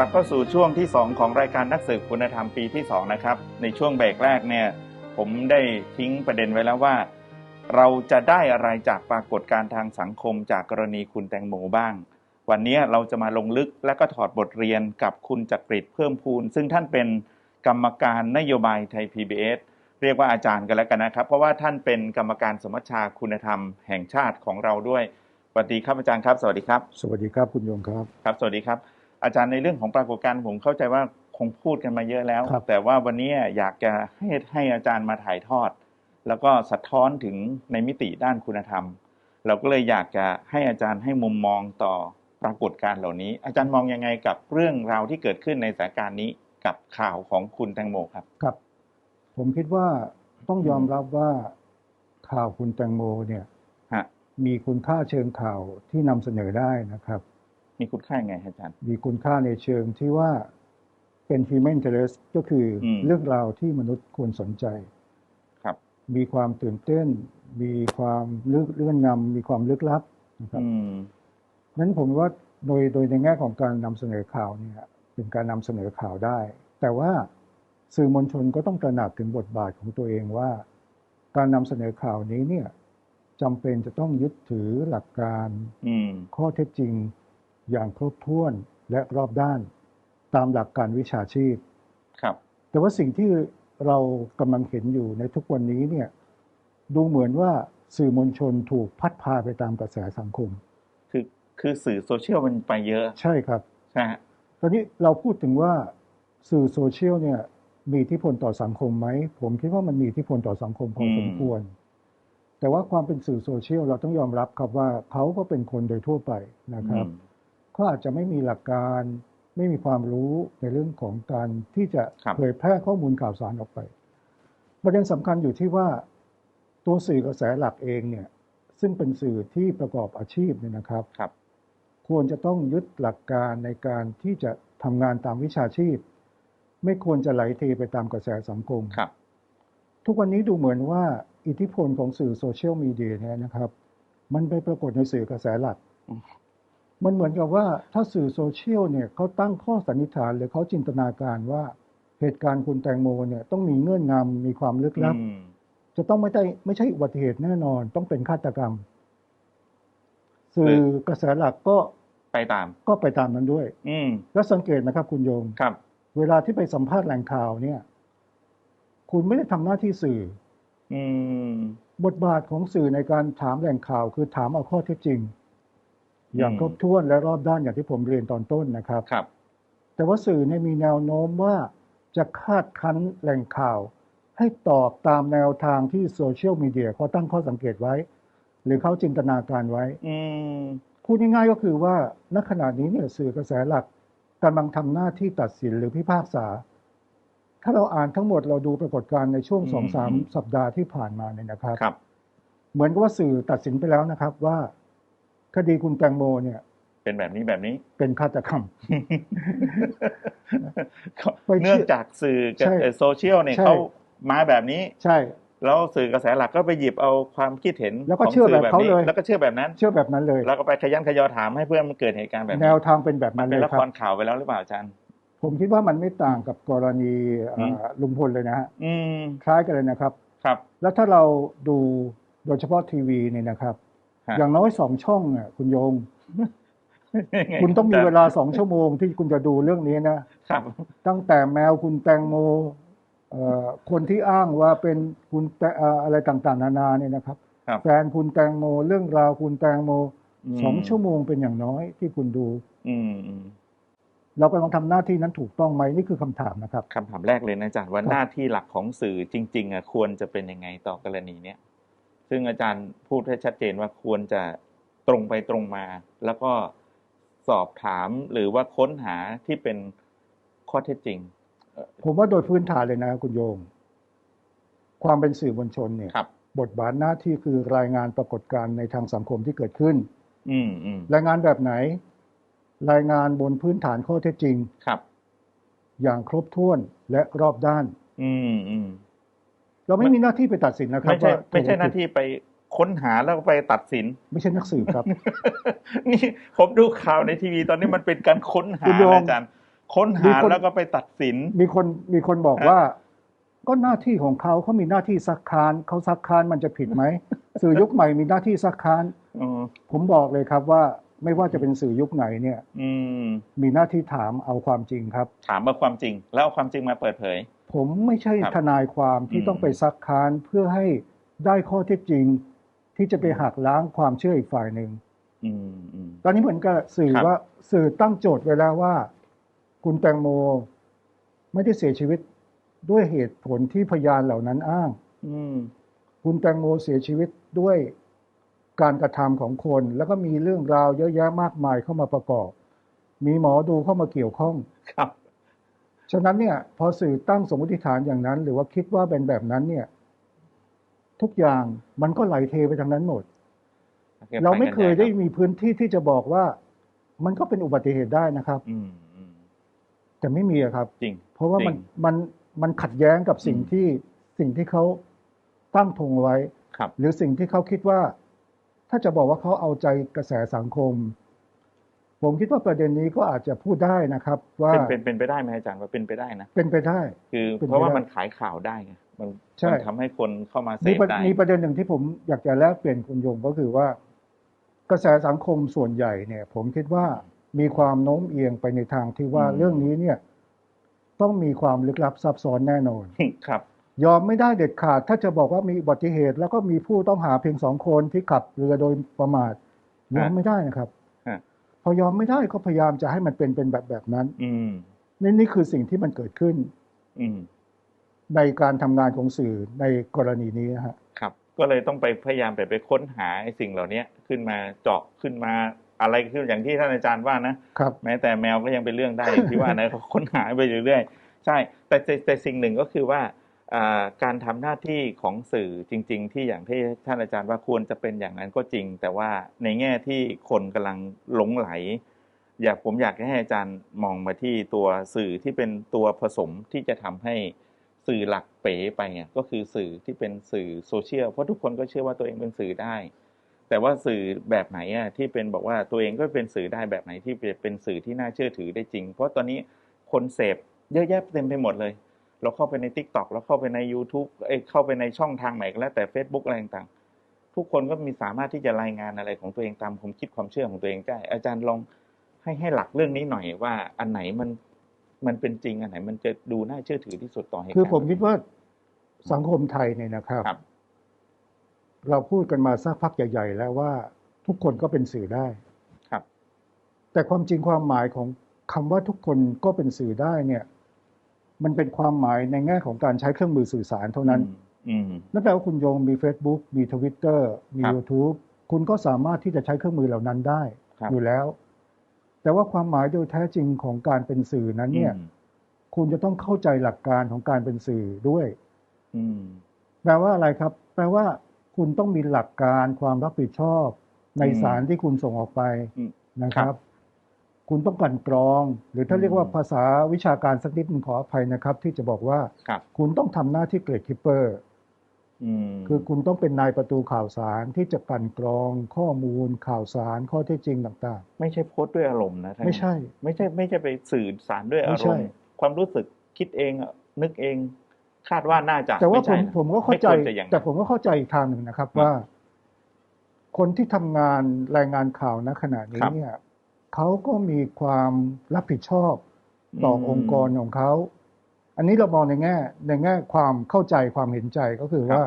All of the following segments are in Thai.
ลับเข้าสู่ช่วงที่ 2 ของรายการนักสืบคุณธรรมปีที่ 2 นะครับ ในช่วงเบรกแรกเนี่ยผมได้ทิ้งประเด็นไว้แล้วว่า เราจะได้อะไรจากปรากฏการณ์ทางสังคมจากกรณีคุณแตงโมบ้าง วันนี้เราจะมาลงลึกและก็ถอดบทเรียนกับคุณจักริดเพิ่มพูน ซึ่งท่านเป็นกรรมการนโยบายไทย PBS เรียกว่าอาจารย์กันแล้วกันนะครับ เพราะว่าท่านเป็นกรรมการสมัชชาคุณธรรมแห่งชาติของเราด้วยสวัสดีครับอาจารย์ครับ สวัสดีครับ สวัสดีครับคุณโยงครับครับ สวัสดีครับ อาจารย์ในเรื่องของปรากฏการณ์ผมเข้าใจว่าคงพูดกันมาเยอะแล้วครับแต่ว่าวันนี้อยากจะให้ให้อาจารย์มาถ่ายทอด แล้วก็สะท้อนถึงในมิติด้านคุณธรรม เราก็เลยอยากจะให้อาจารย์ให้มุมมองต่อปรากฏการณ์เหล่านี้ อาจารย์มองยังไงกับเรื่องราวที่เกิดขึ้นในสถานการณ์นี้กับข่าวของคุณแตงโมครับครับ ผมคิดว่าต้องยอมรับว่าข่าวคุณแตงโมเนี่ยฮะมีคุณค่าเชิงข่าวที่นำเสนอได้นะครับ มีคุณค่ายังไงอาจารย์ มีคุณค่าในเชิงที่ว่าเป็น human interest ก็คืออมเรื่องราวที่มนุษย์ควรสนใจ ครับ มีความตื่นเต้น มีความลึกเลื่อนงำมีความลึกลับนะครับอืมนั้นผมว่าโดยโดยในแง่ของการนำเสนอข่าวเนี่ยเป็นการนำเสนอข่าวได้ แต่ว่าสื่อมวลชนก็ต้องตระหนักถึงบทบาทของตัวเองว่า การนำเสนอข่าวนี้เนี่ยจำเป็นจะต้องยึดถือหลักการอืมข้อเท็จจริง อย่างครบถ้วนและรอบด้าน ตามหลักการวิชาชีพ ครับ แต่ว่าสิ่งที่เรากำลังเห็นอยู่ในทุกวันนี้เนี่ยดูเหมือนว่าสื่อมวลชนถูกพัดพาไปตามกระแสสังคม คือคือสื่อโซเชียลมันไปเยอะ ใช่ครับใช่ฮะตอนนี้เราพูดถึงว่าสื่อโซเชียลเนี่ยมีอิทธิพลต่อสังคมไหม ผมคิดว่ามันมีอิทธิพลต่อสังคมพอสมควร แต่ว่าความเป็นสื่อโซเชียลเราต้องยอมรับครับว่าเขาก็เป็นคนโดยทั่วไปนะครับอืม เขาอาจจะไม่มีหลักการ ไม่มีความรู้ในเรื่องของการที่จะครับเผยแพร่ข้อมูลข่าวสารออกไป ประเด็นสำคัญอยู่ที่ว่าตัวสื่อกระแสหลักเองเนี่ยซึ่งเป็นสื่อที่ประกอบอาชีพเนี่ยนะครับครับควรจะต้องยึดหลักการในการที่จะทำงานตามวิชาชีพ ไม่ควรจะไหลเทไปตามกระแสสังคมครับ ทุกวันนี้ดูเหมือนว่าอิทธิพลของสื่อโซเชียลมีเดียเนี่ยนะครับ มันไปปรากฏในสื่อกระแสหลักอื มมันเหมือนกับว่าถ้าสื่อโซเชียลเนี่ยเขาตั้งข้อสันนิษฐานหรือเขาจินตนาการว่าเหตุการณ์คุณแตงโมเนี่ยต้องมีเงื่อนงำมีความลึกลับอืมจะต้องไม่ได้ไม่ใช่อุบัติเหตุแน่นอน ต้องเป็นฆาตกรรม สื่อกระแสหลักก็ไปตาม ก็ไปตามนั้นด้วย อืมแล้วสังเกตนะครับ คุณโยมครับ เวลาที่ไปสัมภาษณ์แหล่งข่าวเนี่ย คุณไม่ได้ทำหน้าที่สื่อ อืมบทบาทของสื่อในการถามแหล่งข่าว คือถามเอาข้อเท็จจริง อย่างอืมครบถ้วนและรอบด้านอย่างที่ผมเรียนตอนต้นนะครับครับ แต่ว่าสื่อเนี่ยมีแนวโน้มว่าจะคาดคั้นแหล่งข่าว ให้ตอบตามแนวทางที่โซเชียลมีเดียเขาตั้งข้อสังเกตไว้ หรือเขาจินตนาการไว้อืมพูดง่ายๆก็คือว่าณขณะนี้เนี่ยสื่อกระแสหลักกำลังทำหน้าที่ตัดสินหรือพิพากษา ถ้าเราอ่านทั้งหมดเราดูปรากฏการณ์ในช่วงอืมสองสามอืมสัปดาห์ที่ผ่านมาเนี่ยนะครับครับเหมือนกับว่าสื่อตัดสินไปแล้วนะครับว่า คดีคุณแตงโมเนี่ย เป็นแบบนี้แบบนี้เป็นฆาตกรรมไปเชื่อเนื่องจากสื่อกับใช่เอ่อโซเชียลเนี่ยใช่เขามาแบบนี้ใช่แล้วสื่อกระแสหลักก็ไปหยิบเอาความคิดเห็นแล้วก็ของเชื่อสื่แบบเขาเลยแล้วก็เชื่อแบบนั้น เชื่อแบบนั้นเลย แล้วก็ไปขยันขยอถามให้เพื่อนมันเกิดเหตุการณ์แบบแนนี้วทางเป็นแบบมันั้นนเป็เลนยละคครับรข่าวไปแล้วหรือเปล่าอาจารย์ผมคิดว่ามันไม่ต่างกับกรณีเอ่อมลุงพลเลยนะฮะอืมคล้ายกันเลยนะครับ ครับ แล้วถ้าเราดูโดยเฉพาะทีวีเนี่ยนะครับฮะ อย่างน้อยสองช่องอะคุณโยง คุณต้องมีเวลาสองชั่วโมงที่คุณจะดูเรื่องนี้นะครับตั้งแต่แมวคุณแตงโมเอ่อคนที่อ้างว่าเป็นคุณแตเอ่ออะไรต่างๆ นานาเนี่ยนะครับครับแฟนคุณแตงโมเรื่องราวคุณแตงโมอืมสองชั่วโมงเป็นอย่างน้อยที่คุณดูอืมอืมเรากำลังทำหน้าที่นั้นถูกต้องไหมนี่คือคำถามนะครับคำถามแรกเลยนะอาจารย์ว่าครับหน้าที่หลักของสื่อจริงๆอะควรจะเป็นยังไงต่อกรณีเนี้ย ซึ่งอาจารย์พูดให้ชัดเจนว่าควรจะตรงไปตรงมา แล้วก็สอบถามหรือว่าค้นหาที่เป็นข้อเท็จจริง ผมว่าโดยพื้นฐานเลยนะคุณโยงความเป็นสื่อมวลชนเนี่ยครับบทบาทหน้าที่คือรายงานปรากฏการณ์ในทางสังคมที่เกิดขึ้นอืมอืมรายงานแบบไหน รายงานบนพื้นฐานข้อเท็จจริงครับ อย่างครบถ้วนและรอบด้าน อืมอืม เราไม่มีหน้าที่ไปตัดสินนะครับไม่ใช่ว่าไม่ใช่ถูกหน้าที่ไปค้นหาแล้วก็ไปตัดสิน ไม่ใช่นักสืบครับ นี่ผมดูข่าวในทีวีตอนนี้มันเป็นการค้นหาคุณโยมนะอาจารย์ ค้นมีหาคนแล้วก็ไปตัดสิน มีคนมีคนบอกฮะว่า ก็หน้าที่ของเขาเขามีหน้าที่ซักค้านเขาซักค้านมันจะผิดไหมสื่อยุคใหม่มีหน้าที่ซักค้านอืมผมบอกเลยครับว่าไม่ว่าจะเป็นสื่อยุคไหนเนี่ย อืมมีหน้าที่ถามเอาความจริงครับ ถามมาความจริง แล้วเอาความจริงมาเปิดเผย ผมไม่ใช่ครับทนายความที่อืมต้องไปซักค้านเพื่อให้ได้ข้อเท็จจริง ที่จะไปหักล้างความเชื่ออีกฝ่ายหนึ่งอืมอืมตอนนี้เหมือนกับสื่อครับว่าสื่อตั้งโจทย์ไว้แล้วว่า คุณแตงโมไม่ได้เสียชีวิตด้วยเหตุผลที่พยานเหล่านั้นอ้างอืมคุณแตงโมเสียชีวิตด้วยการกระทำของคน แล้วก็มีเรื่องราวเยอะแยะมากมายเข้ามาประกอบ มีหมอดูเข้ามาเกี่ยวข้อง ครับ ฉะนั้นเนี่ยพอสื่อตั้งสมมติฐานอย่างนั้น หรือว่าคิดว่าเป็นแบบนั้นเนี่ย ทุกอย่างมันก็ไหลเทไปทางนั้นหมด เราไม่เคยได้มีพื้นที่ที่จะบอกว่า มันก็เป็นอุบัติเหตุได้นะครับอืมอืมแต่ไม่มีอะครับ จริง เพราะว่ามันจริงมันมันขัดแย้งกับสิ่งอืมที่สิ่งที่เขาตั้งธงไว้ครับหรือสิ่งที่เขาคิดว่า ถ้าจะบอกว่าเขาเอาใจกระแสสังคม ผมคิดว่าประเด็นนี้ก็อาจจะพูดได้นะครับ ว่าเป็นเป็นเป็นไปได้ไหมอาจารย์ว่าเป็นไปได้นะเป็นไปได้ คือเป็นไปเพราะว่าได้มันขายข่าวได้ไงมันใช่มันทำให้คนเข้ามาเสมีพประได้มีประเด็นหนึ่งที่ผมอยากจะแลกเปลี่ยนคุณยงก็คือว่า กระแสสังคมส่วนใหญ่เนี่ย ผมคิดว่ามีความโน้มเอียงไปในทางที่ว่าอืมเรื่องนี้เนี่ย ต้องมีความลึกลับซับซ้อนแน่นอนครับ ยอมไม่ได้เด็ดขาด ถ้าจะบอกว่ามีอุบัติเหตุ แล้วก็มีผู้ต้องหาเพียงสองคนที่ขับเรือโดยประมาทยอมไม่ได้นะครับฮะ พอยอมไม่ได้ก็พยายามจะให้มันเป็นเป็นแบบแบบนั้น อืมนี่นี่คือสิ่งที่มันเกิดขึ้น อืมในการทำงานของสื่อในกรณีนี้นะฮะครับ ก็เลยต้องไปพยายามไปไปค้นหาไอ้สิ่งเหล่านี้ขึ้นมาเจาะขึ้นมาอะไรขึ้นอย่างที่ท่านอาจารย์ว่านะครับแม้แต่แมวก็ยังเป็นเรื่องได้อย่างที่ว่านะเขาค้นหาไปเรื่อยๆใช่แต่แต่แต่สิ่งหนึ่งก็คือว่าอ่า การทำหน้าที่ของสื่อจริง ๆ ที่อย่างที่ท่านอาจารย์ว่าควรจะเป็นอย่างนั้นก็จริง แต่ว่าในแง่ที่คนกำลังหลงไหล อยากผมอยากให้อาจารย์มองมาที่ตัวสื่อที่เป็นตัวผสมที่จะทำให้สื่อหลักเป๋ไปอะก็คือสื่อที่เป็นสื่อโซเชียลเพราะทุกคนก็เชื่อว่าตัวเองเป็นสื่อได้ แต่ว่าสื่อแบบไหนอะที่เป็นบอกว่าตัวเองก็เป็นสื่อได้แบบไหนที่เป็นสื่อที่น่าเชื่อถือได้จริง เพราะตอนนี้คนเสพเยอะแยะเต็มไปหมดเลย เราเข้าไปใน t ิ k t o k เราเข้าไปใน YouTube เอ้ยเข้าไปในช่องทางไหนก็แล้วแต่ Facebook อะไรต่างๆทุกคนก็มีสามารถที่จะรายงานอะไรของตัวเองตามความคิดความเชื่อของตัวเองได้ อาจารย์ลองให้ให้หลักเรื่องนี้หน่อยว่า อันไหนมันมันเป็นจริงอันไหนมันจะดูน่าเชื่อถือที่สุดต่อเหตุคือการณ์ผมคิดว่าสังคมไทยเนี่ยนะครับครับเราพูดกันมาสักพักใหญ่ ๆ แล้วว่าทุกคนก็เป็นสื่อได้ครับ แต่ความจริงความหมายของคำว่าทุกคนก็เป็นสื่อได้เนี่ย มันเป็นความหมายในแง่ของการใช้เครื่องมือสื่อสารเท่านั้นอืมนั่นแปลว่าคุณโยงมี Facebook มี Twitter มีครับ YouTube คุณก็สามารถที่จะใช้เครื่องมือเหล่านั้นได้ครับอยู่แล้ว แต่ว่าความหมายโดยแท้จริงของการเป็นสื่อนั้นเนี่ยอืมคุณจะต้องเข้าใจหลักการของการเป็นสื่อด้วยอืมแปลว่าอะไรครับ แปลว่า คุณต้องมีหลักการความรับผิดชอบในอืมสารที่คุณส่งออกไปอืมนะคครัรับบ คุณต้องกลันกรอง หรือถ้าอืมเรียกว่าภาษาวิชาการสักนิดหนึงขออภัยนะครับ ที่จะบอกว่าครับคุณต้องทำหน้าที่เกรดคิปเปอร์อืมคือคุณต้องเป็นนายประตูข่าวสารที่จะกลันกรองข้อมูลข่าวสารข้อเท็จจริงต่างไม่ใช่โพสต์ด้วยอารมณ์นะท่านๆไม่ใช่ ไม่ใช่ไม่ใช่ไปสื่อสารด้วยอาไม่รใช่มณ์ความรู้สึกคิดเองอะนึกเองคาดว่าน่าจะแต่ว่าไใช่ผมนะผมก็เข้าใจไม่ควรจะอย่างนั้นแต่ผมก็เข้าใจอีกทางหนึ่งนะครับครับว่า คนที่ทำงานรายงานข่าวณขณะนี้ครับเนี่ย เขาก็มีความรับผิดชอบต่ออองค์กรของเขา อันนี้เรามองในแง่ ในแง่ความเข้าใจความเห็นใจก็คือว่า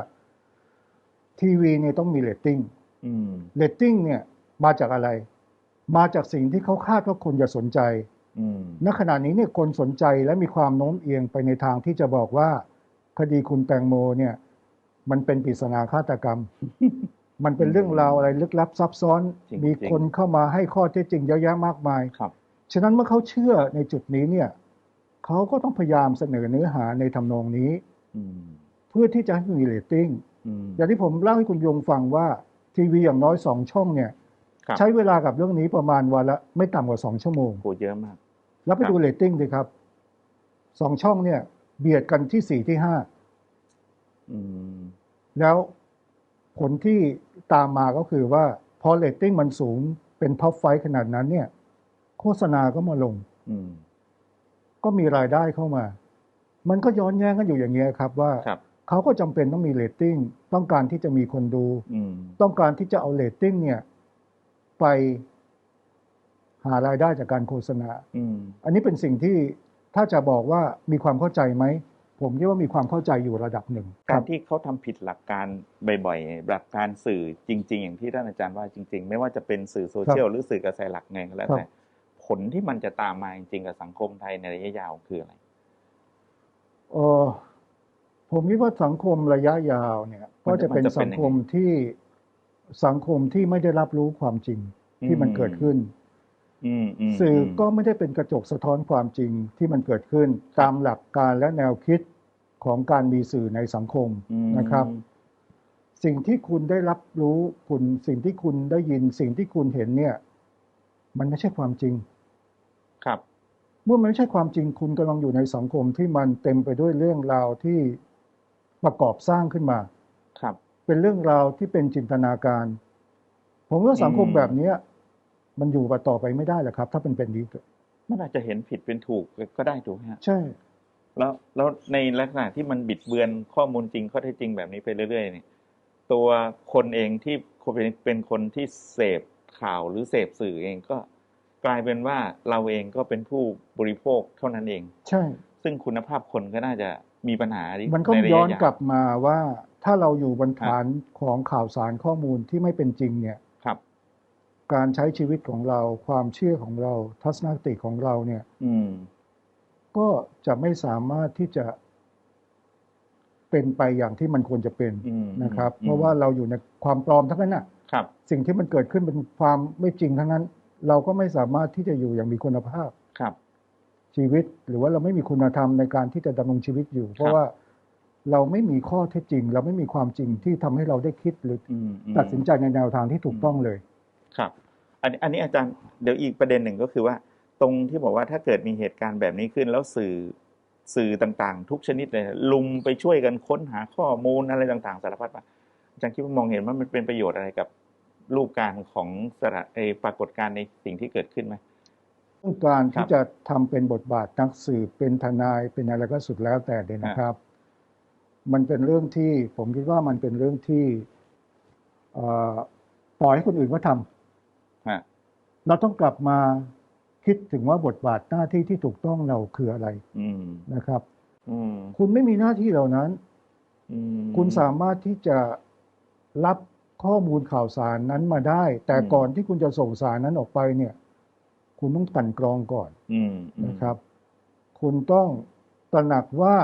ทีวีเนี่ยต้องมีเรตติ้งอืมเรตติ้งเนี่ย มาจากอะไร มาจากสิ่งที่เขาคาดว่าคนจะสนใจอืมณขณะนี้เนี่ยคนสนใจและมีความโน้มเอียงไปในทางที่จะบอกว่า คดีคุณแตงโมเนี่ย มันเป็นปริศนาฆาตกรรม มันเป็นเรื่องราวอะไรลึกลับซับซ้อนจริงๆมีคนเข้ามาให้ข้อเท็จจริงเยอะแยะมากมายครับ ฉะนั้นเมื่อเขาเชื่อในจุดนี้เนี่ยเขาก็ต้องพยายามเสนอเนื้อหาในทำนองนี้อืมเพื่อที่จะให้มีเรตติ้งอืมอย่างที่ผมเล่าให้คุณยงฟังว่า ทีวีอย่างน้อยสองช่องเนี่ยครับใช้เวลากับเรื่องนี้ประมาณวันละไม่ต่ำกว่าสองชั่วโมงโหเยอะมาก แล้วไปครับดูเรตติ้งดิครับสองช่องเนี่ย เบียดกันที่สี่ที่ห้าอืมแล้ว ผลที่ตามมาก็คือว่าพอเรตติ้งมันสูงเป็นท็อปไฟขนาดนั้นเนี่ย โฆษณาก็มาลงอืมก็มีรายได้เข้ามา มันก็ย้อนแย้งกันอยู่อย่างเงี้ยครับว่าครับเขาก็จำเป็นต้องมีเรตติ้งต้องการที่จะมีคนดูอืมต้องการที่จะเอาเรตติ้งเนี่ย ไปหารายได้จากการโฆษณาอืมอันนี้เป็นสิ่งที่ถ้าจะบอกว่ามีความเข้าใจไหม ผมคิดว่ามีความเข้าใจอยู่ระดับหนึ่งคการรับที่เขาทำผิดหลักการบ่อยๆหลักการสื่อจริง ๆ อย่างที่ท่านอาจารย์ว่าจริง ๆ ไม่ว่าจะเป็นสื่อโซเชียลหรือสื่อกระแสหลักไงก็แล้วครับแต่ผลที่มันจะตามมาจริงๆกับสังคมไทยในระยะยาวคืออะไรเออผมคิดว่าสังคมระยะยาวเนี่ยก็จะเป็นสังคมที่สังคมที่ไม่ได้รับรู้ความจริงที่มันเกิดขึ้นอืมอืม สื่ออมก็ไม่ได้เป็นกระจกสะท้อนความจริงที่มันเกิดขึ้น ตามหลักการและแนวคิดของการมีสื่อในสังคมอืมนะครับ สิ่งที่คุณได้รับรู้คุณสิ่งที่คุณได้ยินสิ่งที่คุณเห็นเนี่ย มันไม่ใช่ความจริง ครับ เมื่อมันไม่ใช่ความจริงคุณกำลังอยู่ในสังคมที่มันเต็มไปด้วยเรื่องราวที่ประกอบสร้างขึ้นมา ครับ เป็นเรื่องราวที่เป็นจินตนาการ ผมว่าสังคมอืมแบบเนี้ย มันอยู่มาต่อไปไม่ได้หรอกครับ ถ้าเป็นเป็นนี้มันอาจจะเห็นผิดเป็นถูกก็ได้ถูกไหมฮะใช่ แล้วแล้วในลักษณะที่มันบิดเบือนข้อมูลจริงข้อเท็จจริงแบบนี้ไปเรื่อยๆเนี่ยตัวคนเองที่เป็นเป็นคนที่เสพข่าวหรือเสพสื่อเองก็กลายเป็นว่าเราเองก็เป็นผู้บริโภคเท่านั้นเอง ใช่ ซึ่งคุณภาพคนก็น่าจะมีปัญหามันก็ใระย้อนยาวกลับมาว่าถ้าเราอยู่บนฐานของข่าวสารข้อมูลที่ไม่เป็นจริงเนี่ยครับ การใช้ชีวิตของเรา ความเชื่อของเรา ทัศนคติของเราเนี่ยอืมก็จะไม่สามารถที่จะเป็นไปอย่างที่มันควรจะเป็นอืมนะครับอืมเพราะว่าเราอยู่ในความปลอมทั้งนั้นน่ะครับสิ่งที่มันเกิดขึ้นเป็นความไม่จริงทั้งนั้น เราก็ไม่สามารถที่จะอยู่อย่างมีคุณภาพครับ ชีวิตหรือว่าเราไม่มีคุณธรรมในการที่จะดำรงชีวิตอยู่ เพราะว่าเราไม่มีข้อเท็จจริง เราไม่มีความจริงที่ทำให้เราได้คิดหรืออืมอืมตัดสินใจในแนวทางที่ถูกต้องเลย ครับ อันนี้อันนี้อาจารย์เดี๋ยวอีกประเด็นหนึ่งก็คือว่า ตรงที่บอกว่าถ้าเกิดมีเหตุการณ์แบบนี้ขึ้น แล้วสื่อสื่อต่างๆ ทุกชนิดเลยลุมไปช่วยกันค้นหาข้อมูลอะไรต่างๆ สารพัดว่าอาจารย์คิดว่ามองเห็นว่ามันเป็นประโยชน์อะไรกับรูปการณ์ของสระเออปรากฏการณ์ในสิ่งที่เกิดขึ้นไหมเรื่องการครัที่บจะทำเป็นบทบาทนักสืบเป็นทนายเป็นอะไรก็สุดแล้วแต่เลยนะครับ มันเป็นเรื่องที่ผมคิดว่ามันเป็นเรื่องที่เอ่อปล่อยให้คนอื่นก็ทำฮะ เราต้องกลับมาคิดถึงว่าบทบาทหน้าที่ที่ถูกต้องเราคืออะไรอืมนะครับอืมคุณไม่มีหน้าที่เหล่านั้นอืมคุณสามารถที่จะรับข้อมูลข่าวสารนั้นมาได้ แต่อืมก่อนที่คุณจะส่งสารนั้นออกไปเนี่ย คุณต้องกลันกรองก่อนอืมอืมนะครับ คุณต้องตระหนักว่า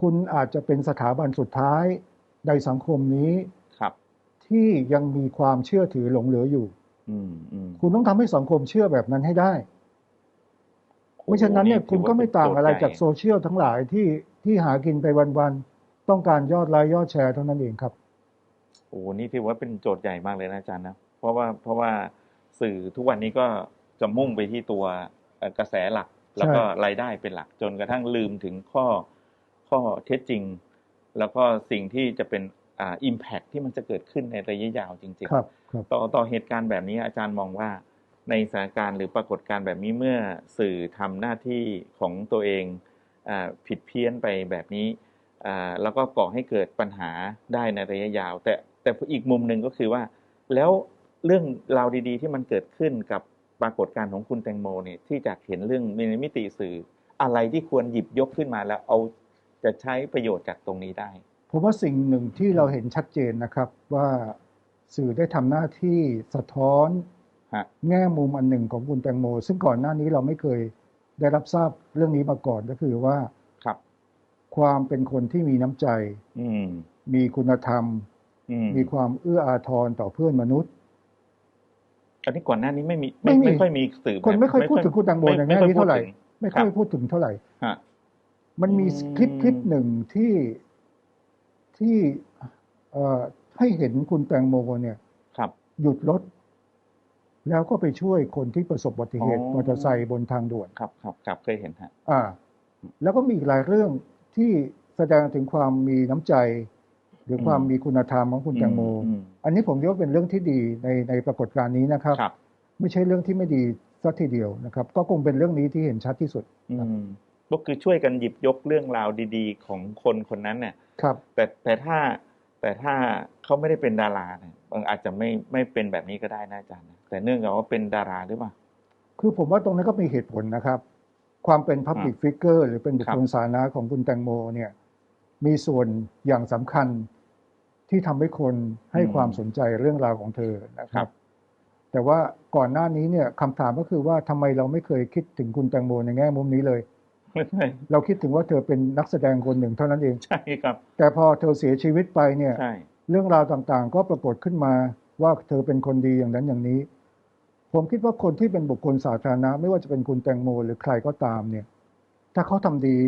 คุณอาจจะเป็นสถาบันสุดท้ายในสังคมนี้ครับที่ยังมีความเชื่อถือหลงเหลืออยู่อืมอืม คุณต้องทำให้สังคมเชื่อแบบนั้นให้ได้ไม่ฉะนั้นเนี่ยโอ้โหคุณก็ไม่ต่างอะไรจากถืโซเชียลทั้งหลายที่ที่หากินไปวันๆต้องการยอดไลค์ยอดแชร์เท่านั้นเองครับโอ้โหนี่ถือว่าเป็นโจทย์ใหญ่มากเลยนะอาจารย์นะเพราะว่าเพราะว่าสื่อทุกวันนี้ก็จะมุ่งไปที่ตัวเอ่อกระแสหลัก แล้วก็รายได้เป็นหลัก จนกระทั่งลืมถึงข้อข้อเท็จจริง แล้วก็สิ่งที่จะเป็นอ่าอิมแพคที่มันจะเกิดขึ้นในระยะยาวจริงครับครับๆ ต่อต่อเหตุการณ์แบบนี้อาจารย์มองว่าในสถานการณ์หรือปรากฏการณ์แบบนี้เมื่อสื่อทำหน้าที่ของตัวเองอาผิดเพี้ยนไปแบบนี้อ่าแล้วก็ก่อให้เกิดปัญหาได้ในระยะยาว แต่แต่อีกมุมหนึ่งก็คือว่า แล้วเรื่องราวดีๆ ที่มันเกิดขึ้นกับปรากฏการณ์ของคุณแตงโมเนี่ยที่จากเห็นเรื่องในมิติสื่ออะไรที่ควรหยิบยกขึ้นมาแล้วเอาจะใช้ประโยชน์จากตรงนี้ได้ผมว่าสิ่งหนึ่งที่เราเห็นชัดเจนนะครับว่า สื่อได้ทำหน้าที่สะท้อนฮะแง่มุมอันหนึ่งของคุณแตงโม ซึ่งก่อนหน้านี้เราไม่เคยได้รับทราบเรื่องนี้มาก่อนก็คือว่าครับ ความเป็นคนที่มีน้ำใจอืมมีคุณธรรมอืมมีความเอื้ออาทรต่อเพื่อนมนุษย์ อันนี้ก่อนหน้านี้ไม่มีไม่ไม่มีไม่ค่อยมีสื่อแบบคนไม่ค่อยพูดถึงคุณแตงโมในแง่นี้เท่าไหร่ ไม่ค่อยรับพูดถึงเท่าไหร่ฮะมันมีอืมคลิปคลิปหนึ่งที่ที่เอ่อ ให้เห็นคุณแตงโมเนี่ยครับ หยุดรถ แล้วก็ไปช่วยคนที่ประสบอุบัติเหตุอ๋อมอเตอร์ไซค์บนทางด่วนครับครับครับเคยเห็นฮะอ่า แล้วก็มีอีกหลายเรื่องที่แสดงถึงความมีน้ำใจ หรือความมีคุณธรรมของคุณแตงโมอืมอันนี้ผมคิดว่าเป็นเรื่องที่ดีในในปรากฏการณ์นี้นะครับครับไม่ใช่เรื่องที่ไม่ดีแสสักทีเดียวนะครับ ก็คงเป็นเรื่องนี้ที่เห็นชัดที่สุดอืมก็คือช่วยกันหยิบยกเรื่องราวดี ๆ ของคนคนนั้นเนี่ยครับ แต่แต่ถ้าแต่ถ้า เขาไม่ได้เป็นดาราเนี่ยบางอาจจะไม่ไม่เป็นแบบนี้ก็ได้นะอาจารย์นะแต่เนื่องจากว่าเป็นดาราหรือเปล่า คือผมว่าตรงนั้นก็มีเหตุผลนะครับ ความเป็น Public Figure หรือเป็นบุคคลสาธารณะของคุณแตงโมเนี่ย มีส่วนอย่างสำคัญที่ทำให้คนให้อืมความสนใจเรื่องราวของเธอนะคครัรับบแต่ว่าก่อนหน้านี้เนี่ยคำถามก็คือว่าทำไมเราไม่เคยคิดถึงคุณแตงโมในแง่มุมนี้เลยไม่ใช่เราคิดถึงว่าเธอเป็นนักแสดงคนหนึ่งเท่านั้นเอง ใช่ครับ แต่พอเธอเสียชีวิตไปเนี่ยใช่ เรื่องราวต่างๆ ก็ปรากฏขึ้นมาว่าเธอเป็นคนดีอย่างนั้นอย่างนี้ ผมคิดว่าคนที่เป็นบุคคลสาธารณะ ไม่ว่าจะเป็นคุณแตงโมหรือใครก็ตามเนี่ย ถ้าเขาทำดี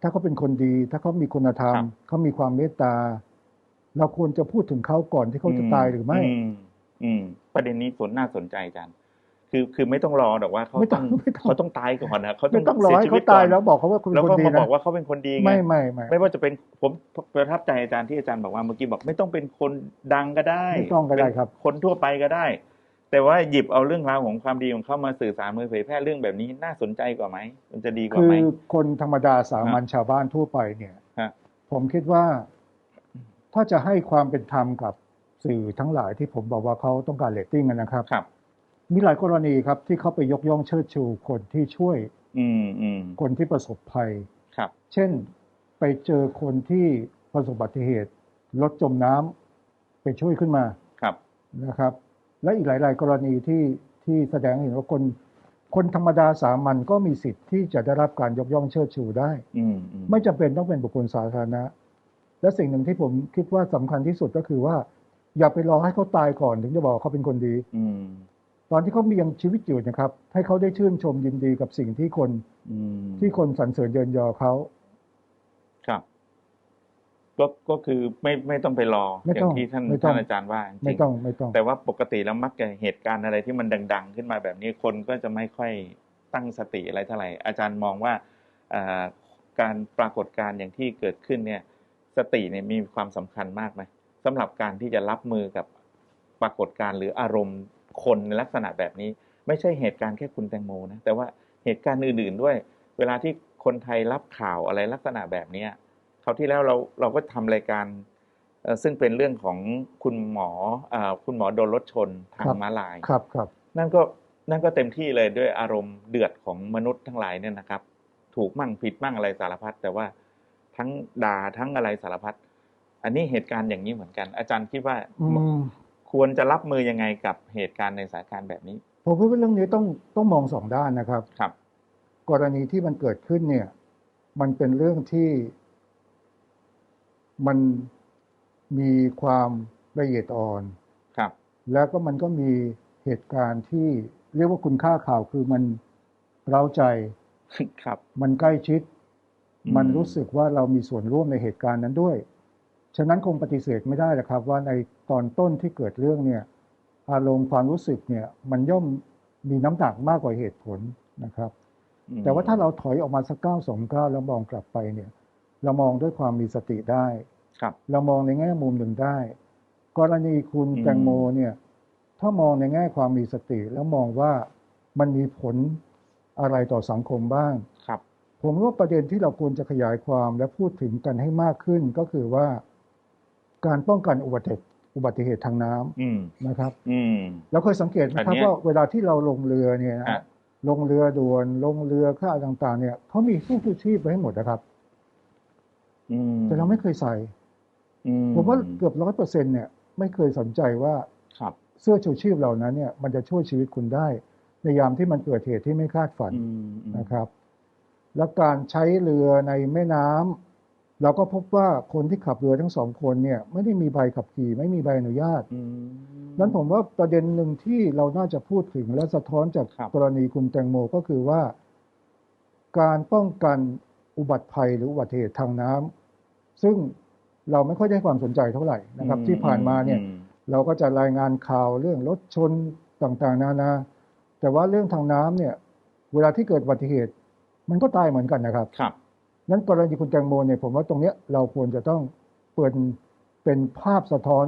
ถ้าเขาเป็นคนดี ถ้าเขามีคุณธรรมเขามีความเมตตา เราควรจะพูดถึงเขาก่อนที่เขาจะตายหรือไม่ อืมอืมประเด็นนี้สนน่าสนใจอาจารย์ คือคือไม่ต้องรอหรอกว่าเขาไม่ต้ต้อองงไม่ต้องเขาต้องตายก่อนนะเขาต้ไม่องต้องรอให้สีชีเขาวิตตายก่อนแล้วบอกเขาว่าคุณแล้วคนก็ดีมาบนะอกว่าเขาเป็นคนดีไงไม่ไม่ไม่ไม่ว่าจะเป็นผมประทับใจอาจารย์ที่อาจารย์บอกว่าเมื่อกี้บอกไม่ต้องเป็นคนดังก็ได้ไม่ต้องก็ได้ครับเป็นคนทั่วไปก็ได้ แต่ว่าหยิบเอาเรื่องราวของความดีของเขามาสื่อสารมาเผยแพร่เรื่องแบบนี้น่าสนใจกว่าไหมมันจะดีกว่าคืไหมอคนธรรมดาสามัญชาวบ้านทั่วไปเนี่ยฮะผมคิดว่า ถ้าจะให้ความเป็นธรรมกับสื่อทั้งหลายที่ผมบอกว่าเขาต้องการเรตติ้งกันนะครับครับ มีหลายกรณีครับที่เขาไปยกย่องเชิดชูคนที่ช่วยอืมอืมคนที่ประสบภัยครับ เช่นไปเจอคนที่ประสบอุบัติเหตุรถจมน้ำไปช่วยขึ้นมาครับนะครับ และอีกหลาย ๆ กรณีที่ที่แสดงให้เห็นว่าคนคนธรรมดาสามัญก็มีสิทธิ์ที่จะได้รับการยกย่องเชิดชูได้อืมอืมไม่จำเป็นต้องเป็นบุคคลสาธารณะ และสิ่งหนึ่งที่ผมคิดว่าสำคัญที่สุดก็คือว่า อย่าไปรอให้เขาตายก่อนถึงจะบอกเขาเป็นคนดีอืม ตอนที่เขามียังชีวิตอยู่นะครับ ให้เขาได้ชื่นชมยินดีกับสิ่งที่คนอืมที่คนสรรเสริญเยินยอเขาครับ ก็ก็คือไม่ไม่ต้องไปรอไม่อต้ย่าองงที่ท่านไม่ต้องท่านอาจารย์ว่าจริไม่ต้องไม่ต้อง แต่ว่าปกติแล้วมักจะเหตุการณ์อะไรที่มันดัง ๆ ขึ้นมาแบบนี้คนก็จะไม่ค่อยตั้งสติอะไรเท่าไหร่อาจารย์มองว่าอ่าการปรากฏการณ์อย่างที่เกิดขึ้นเนี่ย สติเนี่ยมีความสำคัญมากไหมสำหรับการที่จะรับมือกับปรากฏการณ์หรืออารมณ์ คนในลักษณะแบบนี้ ไม่ใช่เหตุการณ์แค่คุณแตงโมนะแต่ว่าเหตุการณ์อื่นๆด้วย เวลาที่คนไทยรับข่าวอะไรลักษณะแบบเนี้ยคราวที่แล้วเราเราก็ทำรายการเอ่อซึ่งเป็นเรื่องของคุณหมออ่าคุณหมอโดนรถชนทางครับม้าลายครับครับนั่นก็นั่นก็เต็มที่เลยด้วยอารมณ์เดือดของมนุษย์ทั้งหลายเนี่ยนะครับ ถูกมั่งผิดมั่งอะไรสารพัดแต่ว่าทั้งด่าทั้งอะไรสารพัดอันนี้เหตุการณ์อย่างนี้เหมือนกัน อาจารย์คิดว่าอืม ควรจะรับมือยังไงกับเหตุการณ์ในสถานการณ์แบบนี้ ผมคิดว่าเรื่องนี้ต้องต้องมองสองด้านนะครับครับ กรณีที่มันเกิดขึ้นเนี่ย มันเป็นเรื่องที่ มันมีความละเอียดอ่อนครับ แล้วก็มันก็มีเหตุการณ์ที่เรียกว่าคุณค่าข่าวคือมันเร้าใจครับ มันใกล้ชิดอืมมันรู้สึกว่าเรามีส่วนร่วมในเหตุการณ์นั้นด้วย ฉะนั้นคงปฏิเสธไม่ได้นะครับ ว่าใน ตอนต้นที่เกิดเรื่องเนี่ยอารมณ์ความรู้สึกเนี่ยมันย่อมมีน้ำหนักมากกว่าเหตุผลนะครับอืมแต่ว่าถ้าเราถอยออกมาสักเก้าสองเก้าแล้วมองกลับไปเนี่ย เรามองด้วยความมีสติได้ครับ เรามองในแง่มุมหนึ่งได้ กรณีคุณอืมแตงโมเนี่ย ถ้ามองในแง่ความมีสติแล้วมองว่ามันมีผลอะไรต่อสังคมบ้างครับ ผมว่าประเด็นที่เราควรจะขยายความและพูดถึงกันให้มากขึ้นก็คือว่า การป้องกันอุบัติเหตุ อุบัติเหตุทางน้ำอืมนะครับ อืมเราเคยสังเกตไหมคอัรับนเนี้ยว่าเวลาที่เราลงเรือเนี่ยนะฮะลงเรือด่วนลงเรือค่าต่างๆ เนี่ยเขามีผู้ชูชีพไว้ให้หมดนะครับอืมแต่เราไม่เคยใส่อืผมว่าเกือบร้อยเปอร์เซ็นต์เนี่ย ไม่เคยสนใจว่าครับเสื้อชูชีพเหล่านั้นเนี่ย มันจะช่วยชีวิตคุณได้ ในยามที่มันเกิดเหตุที่ไม่คาดฝันอืมอืมนะครับ แล้วการใช้เรือในแม่น้ำ เราก็พบว่าคนที่ขับเรือทั้งสองคนเนี่ยไม่ได้มีใบขับขี่ไม่มีใบอนุญาตอืมนั้นผมว่าประเด็นหนึ่งที่เราน่าจะพูดถึงและสะท้อนจากครับกรณีคุณแตงโมก็คือว่า การป้องกันอุบัติภัยหรืออุบัติเหตุทางน้ำซึ่งเราไม่ค่อยได้ความสนใจเท่าไหร่นะครับอืมที่ผ่านมาเนี่ยอืมเราก็จะรายงานข่าวเรื่องรถชนต่างๆ นานา แต่ว่าเรื่องทางน้ำเนี่ย เวลาที่เกิดอุบัติเหตุ มันก็ตายเหมือนกันนะครับครับ นั้นกรณีคุณแตงโมเนี่ยผมว่าตรงเนี้ยเราควรจะต้องเปิดเป็นภาพสะท้อน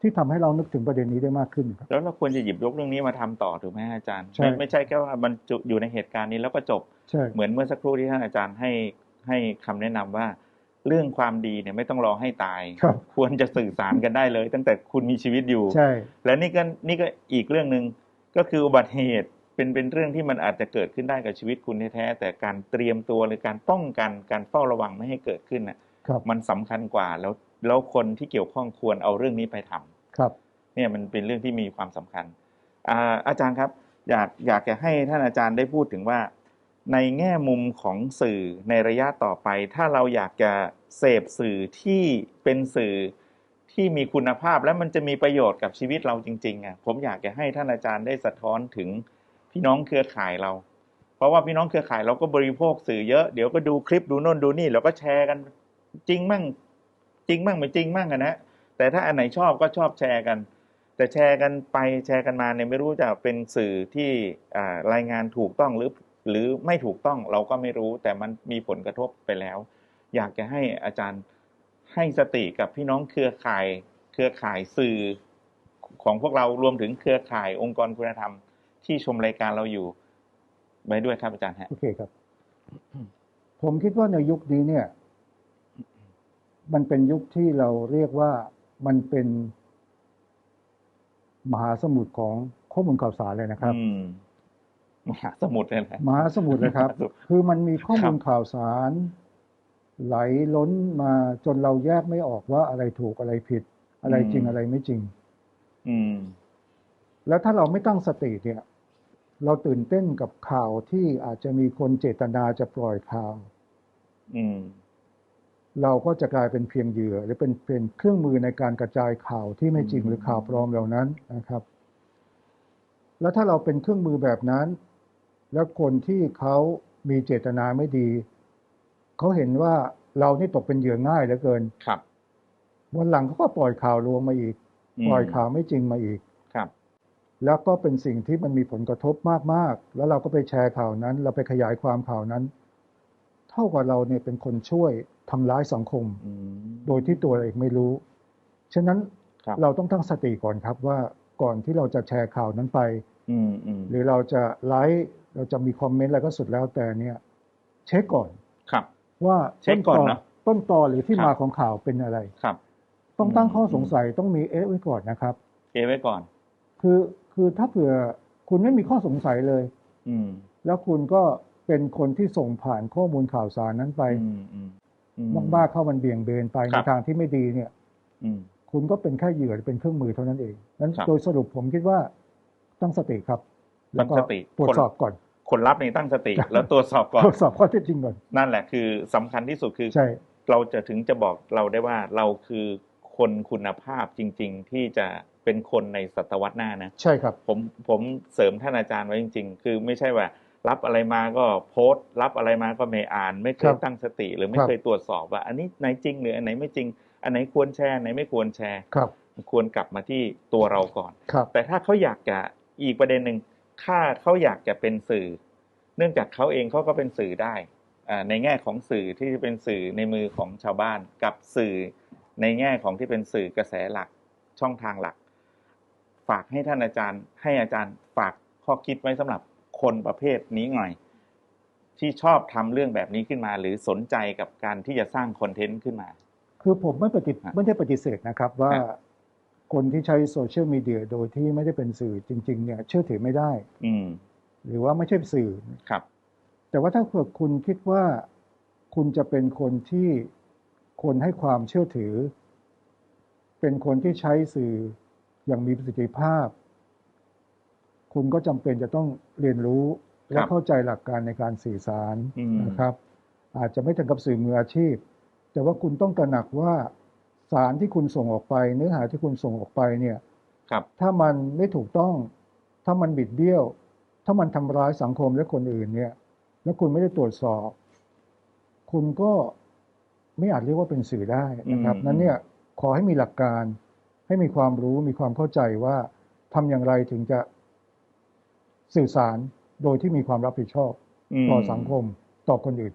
ที่ทำให้เรานึกถึงประเด็นนี้ได้มากขึ้นครับแล้วเราควรจะหยิบยกเรื่องนี้มาทำต่อถูกไหมอาจารย์ใช่ไม่ไม่ใช่แค่ว่ามันจุอยู่ในเหตุการณ์นี้แล้วก็จบใช่เหมือนเมื่อสักครู่ที่ท่านอาจารย์ให้ให้คำแนะนำว่า เรื่องความดีเนี่ยไม่ต้องรอให้ตายครับควรจะสื่อสารกันได้เลย ตั้งแต่คุณมีชีวิตอยู่ใช่และนี่ก็นี่ก็อีกเรื่องหนึ่งก็คืออุบัติเหตุ เป็นเป็นเรื่องที่มันอาจจะเกิดขึ้นได้กับชีวิตคุณแท้ๆแต่การเตรียมตัวหรือการป้องกันการเฝ้าระวังไม่ให้เกิดขึ้นน่ะครับมันสำคัญกว่าแล้วแล้วคนที่เกี่ยวข้องควรเอาเรื่องนี้ไปทำครับ เนี่ยมันเป็นเรื่องที่มีความสำคัญอาอาจารย์ครับ อยากอยากจะให้ท่านอาจารย์ได้พูดถึงว่า ในแง่มุมของสื่อในระยะต่อไป ถ้าเราอยากจะเสพสื่อที่เป็นสื่อที่มีคุณภาพและมันจะมีประโยชน์กับชีวิตเราจริงๆอะผมอยากจะให้ท่านอาจารย์ได้สะท้อนถึง พี่น้องเครือข่ายเรา เพราะว่าพี่น้องเครือข่ายเราก็บริโภคสื่อเยอะเดี๋ยวก็ดูคลิปดูโน่นดูนี่แล้วก็แชร์กันจริงมั่งจริงมั่งไม่จริงมั่งอะนะแต่ถ้าอันไหนชอบก็ชอบแชร์กัน แต่แชร์กันไปแชร์กันมาเนี่ยไม่รู้จะเป็นสื่อที่รายงานถูกต้องหรือหรือไม่ถูกต้องเราก็ไม่รู้ แต่มันมีผลกระทบไปแล้ว อยากจะให้อาจารย์ให้สติกับพี่น้องเครือข่าย เครือข่ายสื่อของพวกเรารวมถึงเครือข่ายองค์กรคุณธรรม ที่ชมรายการเราอยู่ไว้ด้วยครับอาจารย์ฮะโอเคครับ ผมคิดว่าในยุคนี้เนี่ย มันเป็นยุคที่เราเรียกว่ามันเป็นมหาสมุทรของข้อมูลข่าวสารเลยนะครับอืมมหาสมุทรเลยแหละมหาสมุทรเลยครับมหาสมุทรคือมันมีข้อมูลครับข่าวสาร ไหลล้นมาจนเราแยกไม่ออกว่าอะไรถูกอะไรผิด อะไรจริงอะไรไม่จริง อืม แล้วถ้าเราไม่ตั้งสติเนี่ย เราตื่นเต้นกับข่าวที่อาจจะมีคนเจตนาจะปล่อยข่าวอืมเราก็จะกลายเป็นเพียงเหยื่อ หรือเป็นเป็นเครื่องมือในการกระจายข่าวที่ไม่จริงอืมหรือข่าวปลอมเหล่านั้นนะครับ แล้วถ้าเราเป็นเครื่องมือแบบนั้น แล้วคนที่เขามีเจตนาไม่ดี เขาเห็นว่าเรานี่ตกเป็นเหยื่อง่ายเหลือเกิน ครับ วันหลังเขาก็ปล่อยข่าวลวงมาอีกมปล่อยข่าวไม่จริงมาอีกครับ แล้วก็เป็นสิ่งที่มันมีผลกระทบมากๆ แล้วเราก็ไปแชร์ข่าวนั้น เราไปขยายความข่าวนั้น เท่ากับเราเนี่ยเป็นคนช่วยทำร้ายสังคมอืมโดยที่ตัวเราเองไม่รู้ ฉะนั้นครับเราต้องตั้งสติก่อนครับว่าก่อนที่เราจะแชร์ข่าวนั้นไปอืมอืมหรือเราจะไลฟ์เราจะมีคอมเมนต์อะไรก็สุดแล้วแต่เนี่ย เช็คก่อนครับ ว่าเช็คก่อนนะต้นตอหรือที่ครับมาของข่าวเป็นอะไรครับ ต้องตั้งอืมข้อสงสัยต้องมีเอ๊ะไว้ก่อนนะครับเกไว้ก่อน คือ คือถ้าเผื่อคุณไม่มีข้อสงสัยเลย อืม แล้วคุณก็เป็นคนที่ส่งผ่านข้อมูลข่าวสารนั้นไปอืมอืมอืมากๆเข้ามันเบี่ยงเบนไปครัในบทางที่ไม่ดีเนี่ยอืมคุณก็เป็นแค่เหยื่อเป็นเครื่องมือเท่านั้นเองนั้นครับโดยสรุปผมคิดว่าตั้งสติครับแล้วก็ตั้งสติตรวจสอบก่อนคนรับนี่ตั้งสติ แล้วตรวจสอบก่อนตรวจสอบข้อเท็จจริงก่อนนั่นแหละคือสำคัญที่สุดคือใช่เราจะถึงจะบอกเราได้ว่าเราคือคนคุณภาพจริง ๆ ที่จะ เป็นคนในศตวรรษหน้านะ ใช่ครับ ผมผมเสริมท่านอาจารย์ไว้จริง ๆ คือไม่ใช่ว่า รับอะไรมาก็โพสต์ รับอะไรมาก็ไม่อ่าน ไม่เคครัยบตั้งสติ หรือไม่ครับเคยตรวจสอบว่า อันนี้ไหนจริงหรืออันไหนไม่จริง อันไหนควรแชร์อันไหนไม่ควรแชร์ครับ ควรกลับมาที่ตัวเราก่อนครับแต่ถ้าเขาอยากจะอีกประเด็นหนึ่งถ้าเขาอยากจะเป็นสื่อ เนื่องจากเขาเองเขาก็เป็นสื่อได้อ่าในแง่ของสื่อที่เป็นสื่อในมือของชาวบ้านกับสื่อในแง่ของที่เป็นสื่อกระแสหลักช่องทางหลัก ฝากให้ท่านอาจารย์ ให้อาจารย์ฝากข้อคิดไว้สำหรับคนประเภทนี้หน่อย ที่ชอบทำเรื่องแบบนี้ขึ้นมา หรือสนใจกับการที่จะสร้างคอนเทนต์ขึ้นมา คือผมไม่ปฏิฮะไม่ได้ปฏิเสธนะครับว่าฮะคนที่ใช้โซเชียลมีเดียโดยที่ไม่ได้เป็นสื่อจริง ๆ เนี่ย เชื่อถือไม่ได้ อืมหรือว่าไม่ใช่สื่อครับ แต่ว่าถ้าเกิดคุณคิดว่าคุณจะเป็นคนที่คนให้ความเชื่อถือ เป็นคนที่ใช้สื่อ อย่างมีประสิทธิภาพ คุณก็จำเป็นจะต้องเรียนรู้และครับเข้าใจหลักการในการสื่อสารอืมนะครับ อาจจะไม่ถึงกับสื่อมืออาชีพ แต่ว่าคุณต้องตระหนักว่าสารที่คุณส่งออกไป เนื้อหาที่คุณส่งออกไปเนี่ยครับถ้ามันไม่ถูกต้อง ถ้ามันบิดเบี้ยว ถ้ามันทำร้ายสังคมและคนอื่นเนี่ย แล้วคุณไม่ได้ตรวจสอบ คุณก็ไม่อาจเรียกว่าเป็นสื่อได้นะครับอืมนั้นเนี่ยขอให้มีหลักการ ให้มีความรู้มีความเข้าใจว่าทำอย่างไรถึงจะสื่อสารโดยที่มีความรับผิดชอบมต่อสังคมต่อคนอื่น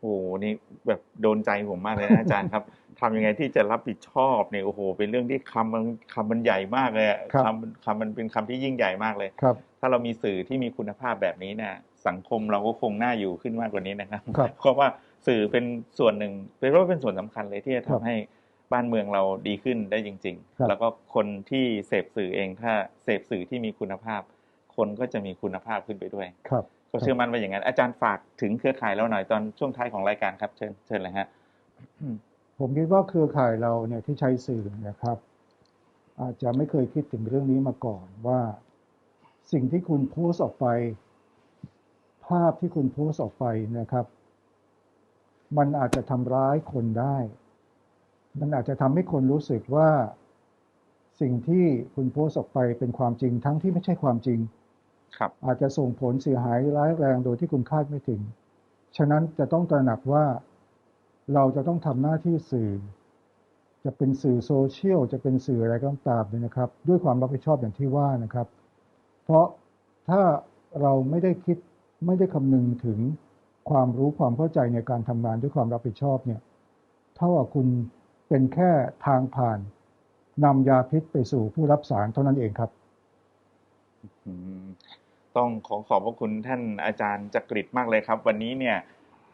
โอ้โหนี่แบบโดนใจผมมากเลยนะอาจารย์ครับทำยังไงที่จะรับผิดชอบเนี่ยโอ้โห เป็นเรื่องที่คำมันคำมันใหญ่มากเลยอะครับคำคำมันเป็นคำที่ยิ่งใหญ่มากเลยครับ ถ้าเรามีสื่อที่มีคุณภาพแบบนี้เนี่ยสังคมเราก็คงน่าอยู่ขึ้นมากกว่านี้นะครับครับเพราะว่าสื่อเป็นส่วนหนึ่งเป็นว่าเป็นส่วนสำคัญเลยที่จะครัทำบให้ บ้านเมืองเราดีขึ้นได้จริงครับๆแล้วก็คนที่เสพสื่อเองถ้าเสพสื่อที่มีคุณภาพ คนก็จะมีคุณภาพขึ้นไปด้วย ครับก็เชื่อมั่นว่าอย่างนั้นอาจารย์ฝากถึงเครือข่ายเราหน่อยตอนช่วงท้ายของรายการครับ เชิญเชิญเลยฮะผมคิดว่าเครือข่ายเราเนี่ยที่ใช้สื่อเนะครับ อาจจะไม่เคยคิดถึงเรื่องนี้มาก่อนว่าสิ่งที่คุณโพสต์ออกไป ภาพที่คุณโพสต์ออกไปนะครับ มันอาจจะทำร้ายคนได้ มันอาจจะทำให้คนรู้สึกว่า สิ่งที่คุณโพสต์ออกไปเป็นความจริงทั้งที่ไม่ใช่ความจริง ครับ อาจจะส่งผลเสียหายร้ายแรงโดยที่คุณคาดไม่ถึง ฉะนั้นจะต้องตระหนักว่าเราจะต้องทำหน้าที่สื่อ จะเป็นสื่อโซเชียลจะเป็นสื่ออะไรก็ตามเนี่ยนะครับ ด้วยความรับผิดชอบอย่างที่ว่านะครับ เพราะถ้าเราไม่ได้คิดไม่ได้คำนึงถึงความรู้ความเข้าใจในการทำงานด้วยความรับผิดชอบเนี่ย เท่ากับคุณ เป็นแค่ทางผ่านนำยาพิษไปสู่ผู้รับสารเท่านั้นเองครับต้องขอขอบพระคุณท่านอาจารย์จักริดมากเลยครับ วันนี้เนี่ย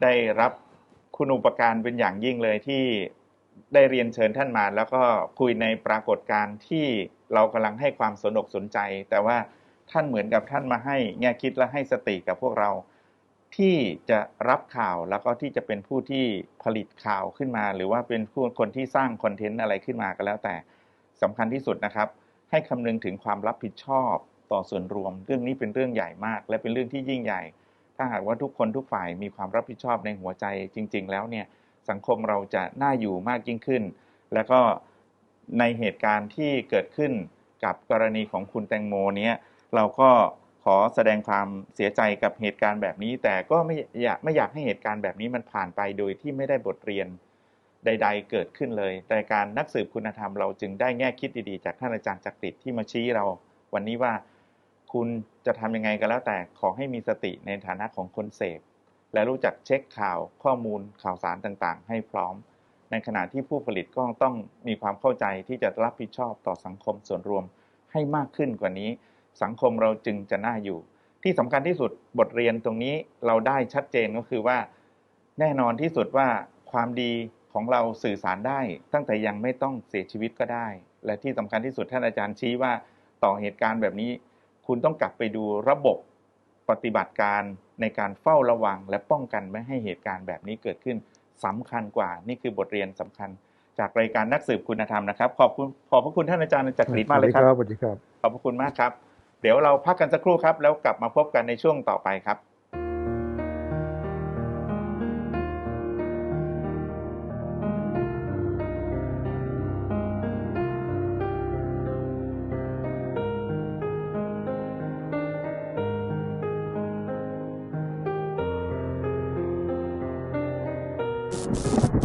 ได้รับคุณอุปการเป็นอย่างยิ่งเลยที่ได้เรียนเชิญท่านมา แล้วก็คุยในปรากฏการณ์ที่เรากำลังให้ความสนอกสนใจ แต่ว่าท่านเหมือนกับท่านมาให้แง่คิดและให้สติกับพวกเรา ที่จะรับข่าวแล้วก็ที่จะเป็นผู้ที่ผลิตข่าวขึ้นมา หรือว่าเป็นผู้คนที่สร้างคอนเทนต์อะไรขึ้นมาก็แล้วแต่สำคัญที่สุดนะครับ ให้คำนึงถึงความรับผิดชอบต่อส่วนรวม เรื่องนี้เป็นเรื่องใหญ่มาก และเป็นเรื่องที่ยิ่งใหญ่ ถ้าหากว่าทุกคนทุกฝ่ายมีความรับผิดชอบในหัวใจจริง ๆ แล้วเนี่ยสังคมเราจะน่าอยู่มากยิ่งขึ้น แล้วก็ในเหตุการณ์ที่เกิดขึ้นกับกรณีของคุณแตงโมเนี้ยเราก็ ขอแสดงความเสียใจกับเหตุการณ์แบบนี้ แต่ก็ไม่อยากไม่อยากให้เหตุการณ์แบบนี้มันผ่านไปโดยที่ไม่ได้บทเรียนใด ๆ เกิดขึ้นเลยรายการนักสืบคุณธรรมเราจึงได้แง่คิดดีๆ จากท่านอาจารย์จักริดที่มาชี้เราวันนี้ว่าคุณจะทำยังไงก็แล้วแต่ขอให้มีสติในฐานะของคนเสพ และรู้จักเช็คข่าวข้อมูลข่าวสารต่างๆ ให้พร้อม ในขณะที่ผู้ผลิตก็ต้องมีความเข้าใจที่จะรับผิดชอบต่อสังคมส่วนรวมให้มากขึ้นกว่านี้ สังคมเราจึงจะน่าอยู่ ที่สำคัญที่สุดบทเรียนตรงนี้เราได้ชัดเจนก็คือว่า แน่นอนที่สุดว่าความดีของเราสื่อสารได้ ตั้งแต่ยังไม่ต้องเสียชีวิตก็ได้ และที่สำคัญที่สุดท่านอาจารย์ชี้ว่าต่อเหตุการณ์แบบนี้ คุณต้องกลับไปดูระบบปฏิบัติการในการเฝ้าระวัง และป้องกันไม่ให้เหตุการณ์แบบนี้เกิดขึ้นสำคัญกว่า นี่คือบทเรียนสำคัญ จากรายการนักสืบคุณธรรมนะครับ ขอบคุณขอบพระคุณท่านอาจารย์จักริดมากเลยครับสวัสดีครับขอบพระคุณมากครับ เดี๋ยวเราพักกันสักครู่ครับ แล้วกลับมาพบกันในช่วงต่อไปครับ